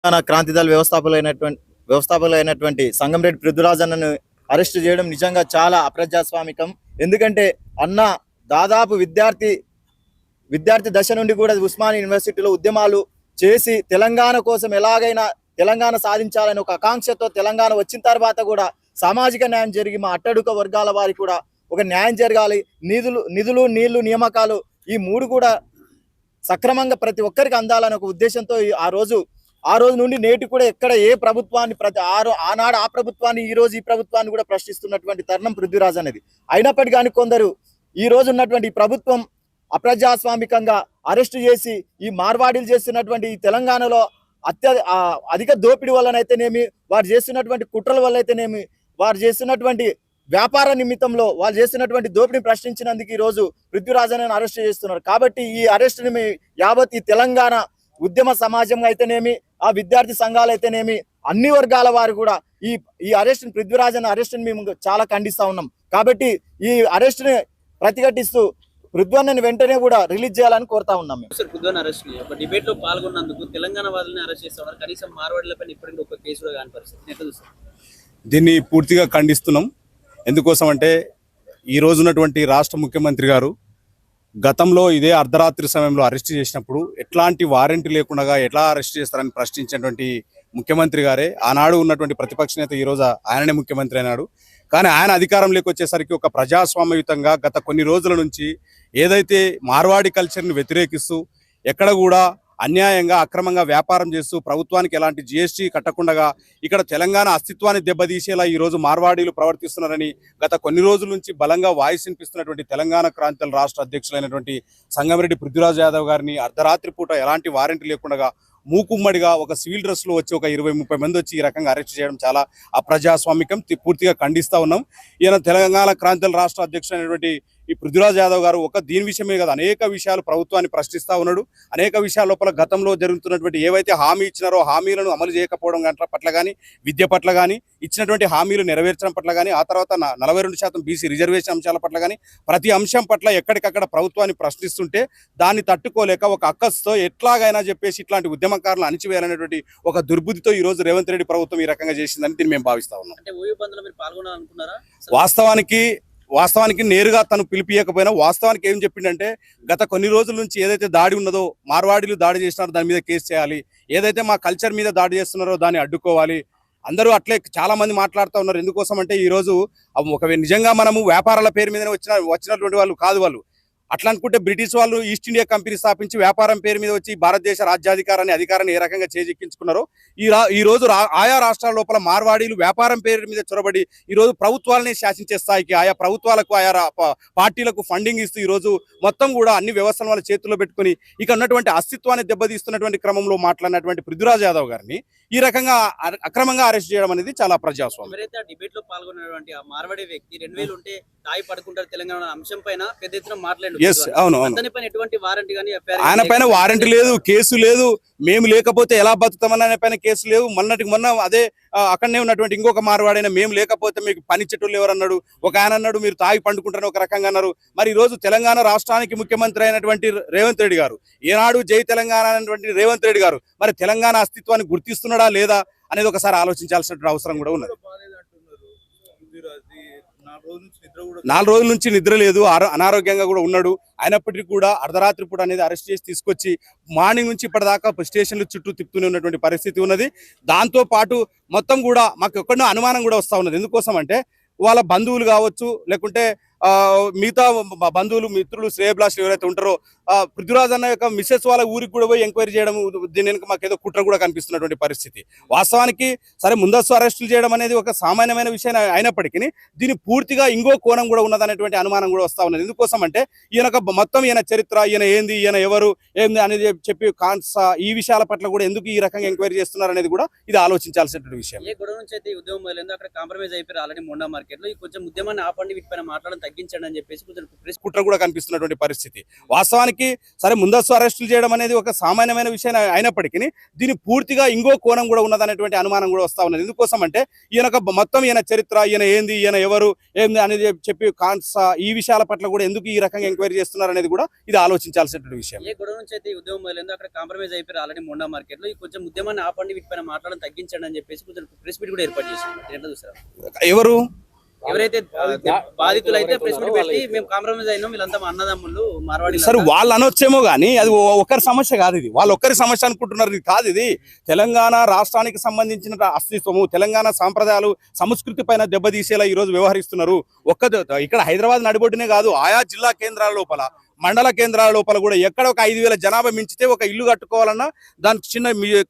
Telangana క్రాంతిదళ వ్యవస్థాపకులైనటువంటి వ్యవస్థాపకులైనటువంటి Sangamreddy పృథ్వరాజన్నను arrest చేయడం నిజంగా చాలా అప్రజాస్వామికం. ఎందుకంటే అన్న దాదాపు విద్యార్థి విద్యార్థి దశ నుండి కూడా ఉస్మానియా యూనివర్సిటీలో ఉద్యమాలు చేసి తెలంగాణ కోసం ఎలాగైనా తెలంగాణ సాధించాలని ఒక ఆకాంక్షతో తెలంగాణ వచ్చిన తర్వాత కూడా సామాజిక న్యాయం జరిగి మా అట్టడుక వర్గాల వారికి కూడా ఒక న్యాయం జరగాలి. నిధులు నిధులు నీళ్ళు నియామకాలు ఈ మూడు కూడా సక్రమంగా ప్రతి ఒక్కరికి అందాలని ఒక ఉద్దేశంతో ఈ- ఆ రోజు ఆ రోజు నుండి నేటి కూడా ఎక్కడ ఏ ప్రభుత్వాన్ని ప్రతి ఆ ఆనాడు ఆ ప్రభుత్వాన్ని ఈ రోజు ఈ ప్రభుత్వాన్ని కూడా ప్రశ్నిస్తున్నటువంటి తరుణం పృథ్వీరాజ్ అనేది. అయినప్పటికీ కానీ కొందరు ఈ రోజు ఉన్నటువంటి ప్రభుత్వం అప్రజాస్వామికంగా అరెస్ట్ చేసి ఈ మార్వాడీలు చేస్తున్నటువంటి ఈ తెలంగాణలో అత్య అధిక దోపిడీ వల్లనైతేనేమి వారు చేస్తున్నటువంటి కుట్రల వల్ల అయితేనేమి వారు చేస్తున్నటువంటి వ్యాపార నిమిత్తంలో వాళ్ళు చేస్తున్నటువంటి దోపిడీని ప్రశ్నించినందుకు ఈ రోజు పృథ్వీరాజన్ అరెస్ట్ చేస్తున్నారు. కాబట్టి ఈ అరెస్ట్ని యావత్ ఈ తెలంగాణ ఉద్యమ సమాజం అయితేనేమి ఆ విద్యార్థి సంఘాలు అయితేనేమి అన్ని వర్గాల వారు కూడా ఈ ఈ అరెస్ట్ పృథ్వీరాజన్ అరెస్ట్ మేము చాలా ఖండిస్తా ఉన్నాం. కాబట్టి ఈ అరెస్ట్ని ప్రతిఘటిస్తూ పృథ్వన్నని వెంటనే కూడా రిలీజ్ చేయాలని కోరుతా ఉన్నాం మేము. సార్ బుద్ధన్ అరెస్ట్ని ఒక డిబేట్లో పాల్గొన్నందుకు తెలంగాణ వాళ్ళని అరెస్ట్ చేస్తా ఉన్నారు కనీసం మార్వాడీలపై ఇప్పటికీ ఒక కేసు కూడా కాని పరిస్థితి ఎట్లా చూస్తారు? దీన్ని పూర్తిగా ఖండిస్తున్నాం. ఎందుకోసం అంటే ఈ రోజు ఉన్నటువంటి రాష్ట్ర ముఖ్యమంత్రి గారు గతంలో ఇదే అర్ధరాత్రి సమయంలో అరెస్ట్ చేసినప్పుడు ఎట్లాంటి వారెంట్ లేకుండా ఎట్లా అరెస్ట్ చేస్తారని ప్రశ్నించినటువంటి ముఖ్యమంత్రి గారే ఆనాడు ఉన్నటువంటి ప్రతిపక్ష నేత ఈరోజు ఆయననే ముఖ్యమంత్రి అయినాడు. కానీ ఆయన అధికారంలోకి వచ్చేసరికి ఒక ప్రజాస్వామ్యయుతంగా గత కొన్ని రోజుల నుంచి ఏదైతే మార్వాడి కల్చర్ని వ్యతిరేకిస్తూ ఎక్కడ కూడా అన్యాయంగా అక్రమంగా వ్యాపారం చేస్తూ ప్రభుత్వానికి ఎలాంటి జీఎస్టీ కట్టకుండా ఇక్కడ తెలంగాణ అస్తిత్వాన్ని దెబ్బతీసేలా ఈరోజు మార్వాడీలు ప్రవర్తిస్తున్నారని గత కొన్ని రోజుల నుంచి బలంగా వాయిస్ వినిపిస్తున్నటువంటి తెలంగాణ క్రాంతిల రాష్ట్ర అధ్యక్షులైనటువంటి సంగమరెడ్డి పృథ్వీరాజ్ యాదవ్ గారిని అర్ధరాత్రి పూట ఎలాంటి వారెంట్ లేకుండా మూకుమ్మడిగా ఒక సివిల్ డ్రెస్లో వచ్చి ఒక ఇరవై ముప్పై మంది వచ్చి ఈ రకంగా అరెస్ట్ చేయడం చాలా అప్రజాస్వామికం. పూర్తిగా ఖండిస్తూ ఉన్నాం. ఈయన తెలంగాణ క్రాంతిల రాష్ట్ర అధ్యక్షుడైనటువంటి ఈ పృథ్వీరాజ్ యాదవ్ గారు ఒక దీని విషయమే కాదు అనేక విషయాలు ప్రభుత్వాన్ని ప్రశ్నిస్తా ఉన్నాడు. అనేక విషయాల లోపల గతంలో జరుగుతున్నటువంటి ఏవైతే హామీ ఇచ్చినారో హామీలను అమలు చేయకపోవడం గంట పట్ల కానీ విద్య పట్ల కానీ ఇచ్చినటువంటి హామీలు నెరవేర్చడం పట్ల కానీ ఆ తర్వాత నలభై రెండు శాతం బీసీ రిజర్వేషన్ అంశాల పట్ల కానీ ప్రతి అంశం పట్ల ఎక్కడికక్కడ ప్రభుత్వాన్ని ప్రశ్నిస్తుంటే దాన్ని తట్టుకోలేక ఒక అక్కస్తో ఎట్లాగైనా చెప్పేసి ఇట్లాంటి ఉద్యమకారులను అణిచివేయాలనేటువంటి ఒక దుర్బుద్ధితో ఈ రోజు రేవంత్ రెడ్డి ప్రభుత్వం ఈ రకంగా చేసిందని దీన్ని మేము భావిస్తా ఉన్నాం. వాస్తవానికి వాస్తవానికి నేరుగా తను పిలిపియకపోయినా వాస్తవానికి ఏం చెప్పిండంటే గత కొన్ని రోజుల నుంచి ఏదైతే దాడి ఉన్నదో మార్వాడీలు దాడి చేసినారో దాని మీద కేసు చేయాలి. ఏదైతే మా కల్చర్ మీద దాడి చేస్తున్నారో దాన్ని అడ్డుకోవాలి. అందరూ అట్లే చాలా మంది మాట్లాడుతూ ఉన్నారు. ఎందుకోసం అంటే ఈ రోజు ఒక నిజంగా మనము వ్యాపారాల పేరు మీదనే వచ్చిన వచ్చినటువంటి వాళ్ళు కాదు వాళ్ళు. అట్లా అనుకుంటే బ్రిటిష్ వాళ్ళు ఈస్ట్ ఇండియా కంపెనీ స్థాపించి వ్యాపారం పేరు మీద వచ్చి భారతదేశ రాజ్యాధికారాన్ని అధికారాన్ని ఏ రకంగా చేజిక్కించుకున్నారో ఈ రా ఈ రోజు రా- ఆయా రాష్ట్రాల లోపల మార్వాడీలు వ్యాపారం పేరు మీద చొరబడి ఈ రోజు ప్రభుత్వాలని శాసించే స్థాయికి ఆయా ప్రభుత్వాలకు ఆయా పార్టీలకు ఫండింగ్ ఇస్తూ ఈ రోజు మొత్తం కూడా అన్ని వ్యవస్థలను వాళ్ళ చేతుల్లో పెట్టుకుని ఇక ఉన్నటువంటి అస్తిత్వాన్ని దెబ్బతీస్తున్నటువంటి క్రమంలో మాట్లాడినటువంటి పృథ్వీరాజ్ యాదవ్ గారిని ఈ రకంగా అక్రమంగా అరెస్ట్ చేయడం అనేది చాలా ప్రజాస్వామ్యం. ఎవరైతే డిబేట్లో పాల్గొన్నటువంటి ఆ మార్వాడి వ్యక్తి రెండు వేలు ఉంటే తాయి పడుకుంటారు తెలంగాణ అంశం పైన పెద్ద ఎత్తున మాట్లాడు. ఎస్ అవును ఆయన పైన వారెంట్ లేదు. కేసు లేదు. మేము లేకపోతే ఎలా బతుకుతామని ఆయన పైన కేసు లేవు. మొన్నటికి మొన్న అదే అక్కడనే ఉన్నటువంటి ఇంకొక మారవాడైన మేము లేకపోతే మీకు పనిచ్చేటోళ్ళు ఎవరు అన్నాడు? ఒక ఆయన అన్నాడు మీరు తాగి పండుకుంటారని ఒక రకంగా అన్నారు. మరి ఈ రోజు తెలంగాణ రాష్ట్రానికి ముఖ్యమంత్రి అయినటువంటి రేవంత్ రెడ్డి గారు ఏనాడు జై తెలంగాణ అయినటువంటి రేవంత్ రెడ్డి గారు మరి తెలంగాణ అస్తిత్వాన్ని గుర్తిస్తున్నాడా లేదా అనేది ఒకసారి ఆలోచించాల్సిన అవసరం కూడా ఉన్నది. నాలుగు రోజుల నుంచి నిద్ర లేదు. ఆరో- అనారోగ్యంగా కూడా ఉన్నాడు. అయినప్పటికీ కూడా అర్ధరాత్రి పూట అనేది అరెస్ట్ చేసి తీసుకొచ్చి మార్నింగ్ నుంచి ఇప్పటిదాకా స్టేషన్లు చుట్టూ తిప్పుతూనే ఉన్నటువంటి పరిస్థితి ఉన్నది. దాంతో పాటు మొత్తం కూడా మాకు ఎక్కడో అనుమానం కూడా వస్తూ ఉన్నది. ఎందుకోసం అంటే వాళ్ళ బంధువులు కావచ్చు లేకుంటే మిగతా బంధువులు మిత్రులు శ్రేయభిలాషులు ఎవరైతే ఉంటారో ఆ, అన్న యొక్క మిస్సెస్ వాళ్ళ ఊరికి కూడా పోయి ఎంక్వైరీ చేయడం దీని వెనుక మాకు ఏదో కుట్ర కూడా కనిపిస్తున్నటువంటి పరిస్థితి. వాస్తవానికి సరే ముందస్తు అరెస్టులు చేయడం అనేది ఒక సామాన్యమైన విషయం అయినప్పటికీ దీని పూర్తిగా ఇంకో కోణం కూడా ఉన్నదనేటువంటి అనుమానం కూడా వస్తా ఉన్నది. ఎందుకోసం అంటే ఈయన ఒక మొత్తం ఈయన చరిత్ర ఈయన ఏంది ఈయన ఎవరు ఏంది అనేది చెప్పి కాన్స ఈ విషయాల పట్ల కూడా ఎందుకు ఈ రకంగా ఎంక్వైరీ చేస్తున్నారు అనేది కూడా ఇది ఆలోచించాల్సినటువంటి విషయం ఏ గొడవ నుంచి అయితే ఉద్యమం అక్కడ కాంప్రమైజ్ అయిపోయారు ఆల్రెడీ మొండా మార్కెట్లో ఈ కొంచెం ఉద్యమాన్ని ఆపండి వీటిపైన మాట్లాడడం తగ్గించండి అని చెప్పేసి కొంచెం ప్రెస్ కుట్ర కూడా కనిపిస్తున్నటువంటి పరిస్థితి. వాస్తవానికి సరే ముందస్తు అరెస్టులు చేయడం అనేది ఒక సామాన్యమైన విషయం అయినప్పటికీ దీని పూర్తిగా ఇంకో కోణం కూడా ఉన్నదనేటువంటి అనుమానం కూడా వస్తా ఉన్నది. ఎందుకోసం అంటే ఈయన మొత్తం ఈయన చరిత్ర ఈయన ఏంది ఈయన ఎవరు ఏంది అనేది చెప్పి కాన్స ఈ విషయాల పట్ల కూడా ఎందుకు ఈ రకంగా ఎంక్వైరీ చేస్తున్నారు అనేది కూడా ఇది ఆలోచించాల్సినటువంటి విషయం. ఏ గొడవ నుంచి అయితే ఉద్యమం మొదలైందో అక్కడ కాంప్రమైజ్ అయిపోయారు ఆల్రెడీ మొండా మార్కెట్లో ఈ కొంచెం ఉద్యమాన్ని ఆపండి వీటిపైన మాట్లాడడం తగ్గించండి అని చెప్పేసి కొంచెం ప్రెస్ మీట్ కూడా ఏర్పాటు చేశారు. చూసారు? ఎవరు? ఎవరైతే బాధితులు అయితే ప్రెస్ మీట్ పెట్టి మేము కాంప్రమైజ్ అయినాం వీళ్ళంతా మా అన్నదమ్ములు మార్వాడి సరే వాళ్ళు అనొచ్చేమో కానీ అది ఒక్కరి సమస్య కాదు ఇది. వాళ్ళు ఒక్కరి సమస్య అనుకుంటున్నారు ఇది కాదు ఇది. తెలంగాణ రాష్ట్రానికి సంబంధించిన అస్తిత్వము తెలంగాణ సాంప్రదాయాలు సంస్కృతి పైన దెబ్బతీసేలా ఈ రోజు వ్యవహరిస్తున్నారు. ఒక్క ఇక్కడ హైదరాబాద్ నడిబొడ్డునే కాదు ఆయా జిల్లా కేంద్రాల లోపల మండల కేంద్రాల లోపల కూడా ఎక్కడ ఒక ఐదు వేల జనాభా మించితే ఒక ఇల్లు కట్టుకోవాలన్నా దానికి చిన్న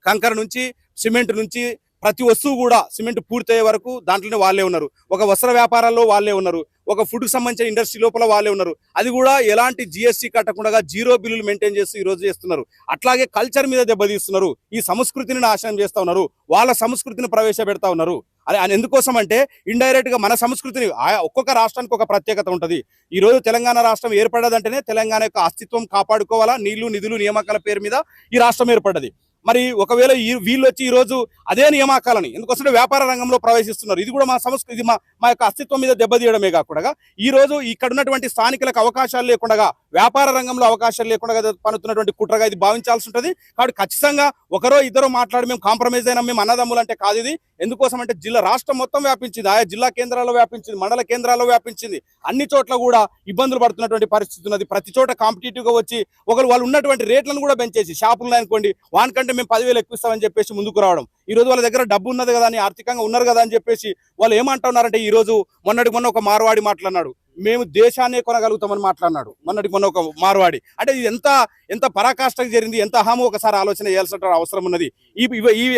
కంకర నుంచి సిమెంట్ నుంచి ప్రతి వస్తువు కూడా సిమెంట్ పూర్తయ్యే వరకు దాంట్లోనే వాళ్ళే ఉన్నారు. ఒక వస్త్ర వ్యాపారాల్లో వాళ్ళే ఉన్నారు. ఒక ఫుడ్కి సంబంధించిన ఇండస్ట్రీ లోపల వాళ్ళే ఉన్నారు. అది కూడా ఎలాంటి జిఎస్టీ కట్టకుండా జీరో బిల్లులు మెయింటైన్ చేస్తూ ఈరోజు చేస్తున్నారు. అట్లాగే కల్చర్ మీద దెబ్బతీస్తున్నారు. ఈ సంస్కృతిని నాశనం చేస్తూ ఉన్నారు. వాళ్ళ సంస్కృతిని ప్రవేశపెడతా ఉన్నారు. అది అని ఎందుకోసం అంటే ఇండైరెక్ట్గా మన సంస్కృతిని ఒక్కొక్క రాష్ట్రానికి ఒక ప్రత్యేకత ఉంటుంది. ఈ రోజు తెలంగాణ రాష్ట్రం ఏర్పడదంటేనే తెలంగాణ యొక్క అస్తిత్వం కాపాడుకోవాలా? నీళ్ళు నిధులు నియామకాల పేరు మీద ఈ రాష్ట్రం ఏర్పడ్డది. మరి ఒకవేళ ఈ వీళ్ళు వచ్చి ఈ రోజు అదే నియామకాలని ఎందుకొస్తుంటే వ్యాపార రంగంలో ప్రవేశిస్తున్నారు. ఇది కూడా మా సంస్కృతి ఇది మా మా యొక్క అస్తిత్వం మీద దెబ్బతీయడమే కాకుండా ఈ రోజు ఇక్కడ ఉన్నటువంటి స్థానికులకు అవకాశాలు లేకుండా వ్యాపార రంగంలో అవకాశాలు లేకుండా పనుతున్నటువంటి కుట్రగా ఇది భావించాల్సి ఉంటుంది. కాబట్టి ఖచ్చితంగా ఒకరో ఇద్దరు మాట్లాడి మేము కాంప్రమైజ్ అయినా మేము అన్నదమ్ములు అంటే కాదు ఇది. ఎందుకోసం అంటే జిల్లా రాష్ట్రం మొత్తం వ్యాపించింది. ఆయా జిల్లా కేంద్రాల్లో వ్యాపించింది. మండల కేంద్రాల్లో వ్యాపించింది. అన్ని చోట్ల కూడా ఇబ్బందులు పడుతున్నటువంటి పరిస్థితి ఉన్నది. ప్రతి చోట కాంపిటేటివ్గా వచ్చి ఒకరు వాళ్ళు ఉన్నటువంటి రేట్లను కూడా పెంచేసి షాపులు అనుకోండి వానికంటే మేము పదివేలు ఎక్కువస్తామని చెప్పేసి ముందుకు రావడం. ఈ రోజు వాళ్ళ దగ్గర డబ్బు ఉన్నది కదా అని ఆర్థికంగా ఉన్నారు కదా అని చెప్పేసి వాళ్ళు ఏమంటున్నారంటే ఈ రోజు మొన్నటి మొన్న ఒక మార్వాడి మాట్లాడినాడు మేము దేశాన్నే కొనగలుగుతామని మాట్లాడినాడు. మొన్నటి మొన్న ఒక మార్వాడి. అంటే ఇది ఎంత ఎంత పరాకాష్ఠకు జరిగింది ఎంత అహమో ఒకసారి ఆలోచన చేయాల్సిన అవసరం ఉన్నది. ఈ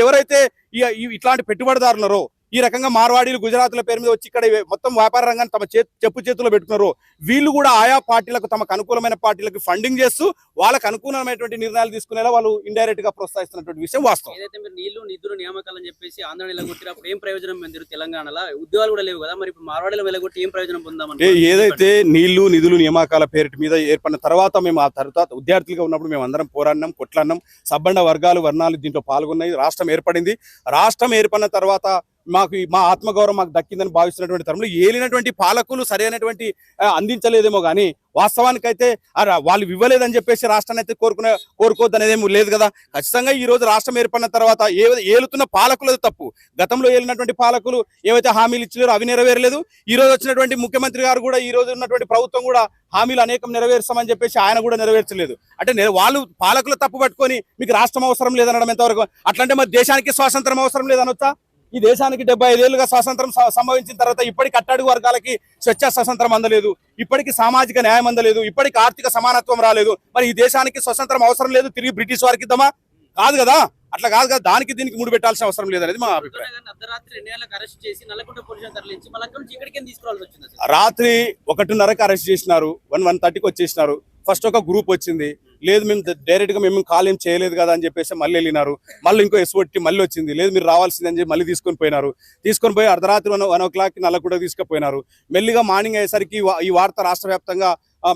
ఎవరైతే ఇట్లాంటి పెట్టుబడిదారులరో ఈ రకంగా మార్వాడీలు గుజరాత్ల పేరు మీద వచ్చి ఇక్కడ మొత్తం వ్యాపార రంగాన్ని తమ చే చెప్పు చేతుల్లో పెట్టుకున్నారు. వీళ్ళు కూడా ఆయా పార్టీలకు తమకు అనుకూలమైన పార్టీలకు ఫండింగ్ చేస్తూ వాళ్ళకు అనుకూలమైనటువంటి నిర్ణయాలు తీసుకునేలా వాళ్ళు ఇండైరెక్ట్గా ప్రోత్సహిస్తున్నటువంటి విషయం వాస్తవం. ఏదైతే మీరు నీళ్ళు నిధులు నియామకాలని చెప్పేసి ఆంధ్రలో వెలగొట్టినప్పుడు ఏం ప్రయోజనం పొందారు తెలంగాణలో ఉద్యోగాలు కూడా లేవు కదా మరి ఇప్పుడు మార్వాడీలో వెలగొట్టి ఏం ప్రయోజనం పొందామని ఏదైతే నీళ్ళు నిధులు నియామకాల పేరిటి మీద ఏర్పడిన తర్వాత మేము ఆ తర్వాత విద్యార్థులుగా ఉన్నప్పుడు మేము అందరం పోరాడినాం కొట్లాడినాం. సబ్బండ వర్గాలు వర్ణాలు దీంట్లో పాల్గొన్నాయి. రాష్ట్రం ఏర్పడింది. రాష్ట్రం ఏర్పడిన తర్వాత మాకు మా ఆత్మగౌరవం మాకు దక్కిందని భావిస్తున్నటువంటి తరంలో ఏలినటువంటి పాలకులు సరైనటువంటి అందించలేదేమో కానీ వాస్తవానికైతే వాళ్ళు ఇవ్వలేదని చెప్పేసి రాష్ట్రాన్ని అయితే కోరుకునే కోరుకోవద్దు అనేది లేదు కదా. ఖచ్చితంగా ఈ రోజు రాష్ట్రం ఏర్పడిన తర్వాత ఏ ఏలుతున్న పాలకులది తప్పు. గతంలో ఏలినటువంటి పాలకులు ఏవైతే హామీలు ఇచ్చినారో అవి నెరవేరలేదు. ఈ రోజు వచ్చినటువంటి ముఖ్యమంత్రి గారు కూడా ఈ రోజు ఉన్నటువంటి ప్రభుత్వం కూడా హామీలు అనేకం నెరవేర్చామని చెప్పేసి ఆయన కూడా నెరవేర్చలేదు. అంటే వాళ్ళు పాలకులు తప్పు పట్టుకొని మీకు రాష్ట్రం అవసరం లేదనడం ఎంతవరకు? అట్లంటే మరి దేశానికి స్వాతంత్రం అవసరం లేదనొచ్చా? ఈ దేశానికి డెబ్బై ఐదేళ్ళుగా స్వాతంత్రం సంభవించిన తర్వాత ఇప్పటికి అట్టడుగు వర్గాలకి స్వచ్ఛ స్వతంత్రం అందలేదు. ఇప్పటికి సామాజిక న్యాయం అందలేదు. ఇప్పటికి ఆర్థిక సమానత్వం రాలేదు. మరి ఈ దేశానికి స్వతంత్రం అవసరం లేదు. తిరిగి బ్రిటిష్ వారికి ఇద్దామా? కాదు కదా. అట్లా కాదు కదా. దానికి దీనికి ముడి పెట్టాల్సిన అవసరం లేదనేది మా అభిప్రాయం. రాత్రి ఒకటిన్నరకు అరెస్ట్ చేసినారు. వన్ వన్ థర్టీకి వచ్చేసినారు. ఫస్ట్ ఒక గ్రూప్ వచ్చింది. లేదు మేము డైరెక్ట్గా మేము కాల్ ఏం చేయలేదు కదా అని చెప్పేసి మళ్ళీ వెళ్ళినారు. మళ్ళీ ఇంకో ఎస్ఓటి మళ్ళీ వచ్చింది. లేదు మీరు రావాల్సిందని చెప్పి మళ్ళీ తీసుకొని పోయినారు. తీసుకొని పోయి అర్ధరాత్రి one one o'clock Nallaguda తీసుకుపోయినారు. మెల్లిగా మార్నింగ్ అయ్యేసరికి ఈ వార్త రాష్ట్ర వ్యాప్తంగా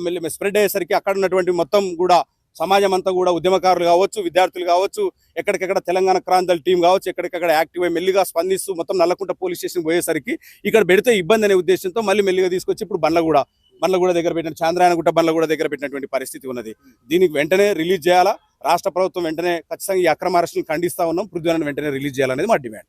మెల్లి స్ప్రెడ్ అయ్యేసరికి అక్కడ ఉన్నటువంటి మొత్తం కూడా సమాజం అంతా కూడా ఉద్యమకారులు కావచ్చు విద్యార్థులు కావచ్చు ఎక్కడికెక్కడ తెలంగాణ క్రాంతల టీం కావచ్చు ఎక్కడికక్కడ యాక్టివ్ అయ్యి మెల్లిగా స్పందిస్తూ మొత్తం నల్లకుంట పోలీస్ స్టేషన్ పోయేసరికి ఇక్కడ పెడితే ఇబ్బంది అనే ఉద్దేశంతో మళ్ళీ మెల్లిగా తీసుకొచ్చి ఇప్పుడు బండ్ల కూడా బండ్లగూడ దగ్గర పెట్టిన చాంద్రాయనగుట్ట బండ్లగూడ దగ్గర పెట్టినటువంటి పరిస్థితి ఉన్నది. దీనికి వెంటనే రిలీజ్ చేయాలా? రాష్ట్ర ప్రభుత్వం వెంటనే ఖచ్చితంగా ఈ అక్రమ అరెస్టులు ఖండిస్తా ఉన్నాం. పృథ్వీరాన్ని వెంటనే రిలీజ్ చేయాలనేది మా డిమాండ్.